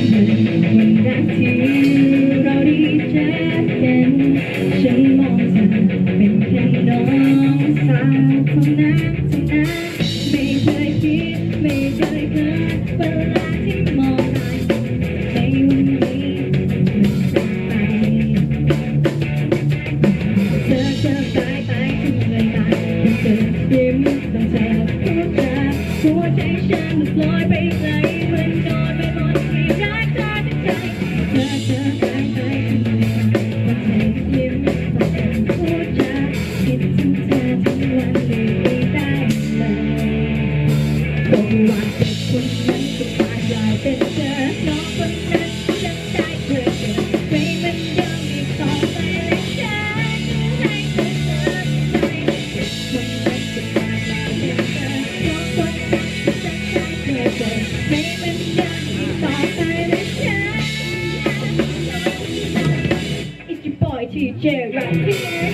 ได้เจอกันฉันมองเธอเป็นแค่น้องสาวเท่านั้นเท่านั้นไม่เคยคิดไม่เคยเกิด คงว่าเด็กคนนั้นจะกลายกลายเป็นเธอน้องคนนั้นฉันได้เธอเจอไม่เหมือนเดิมอีกต่อไปเลยฉันให้เธอเจอใจคนนั้นจะกลายกลายเป็นเธอน้องคนนั้นฉันได้เธอเจอไม่เหมือนเดิมอีกต่อไปเลยฉัน It's your boy TJ right here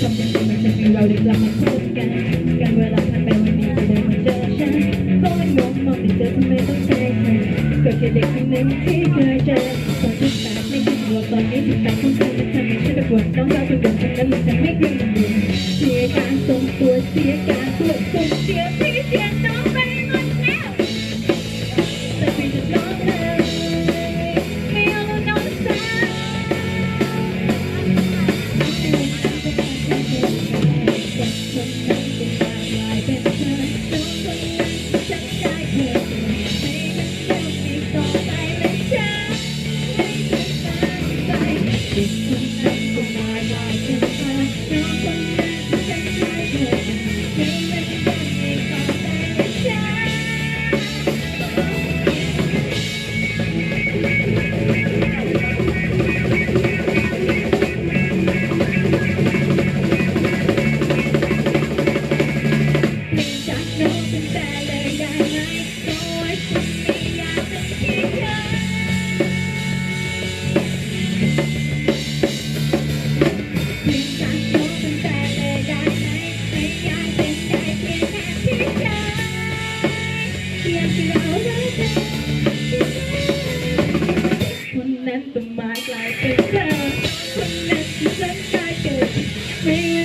ทำยังไงมันจะมีเราได้กลับมาพบกัน กันเวลาผ่านไป มองไปเจอทำไมต้องใช่เธอก็แค่เด็กคนหนึ่งที่เคยเจอตอนที่แปดไม่คิดว่าตอนนี้ถึงแปดของเธอมันทำให้ฉันปวดน้องเราเป็นคนคนนั้นมันจะไม่เคยลืมเสียการทรงตัวเสียการตัวส่งเสียพี่เสียน้องไปหมดแล้วแต่พี่จะน้องเลยไม่เอาแล้วน้องสาวไม่ แต่เลยได้ไหมขอให้คนไม่อยากเป็นแค่เธอไม่จากน้องเป็นแต่เลยได้ไหมไม่อยากเป็นได้เพียงแค่พี่ชายเพียงที่เรารักกันคนนั้นต้องมากลายเป็นเธอคนนั้นที่ฉันได้เกิดไม่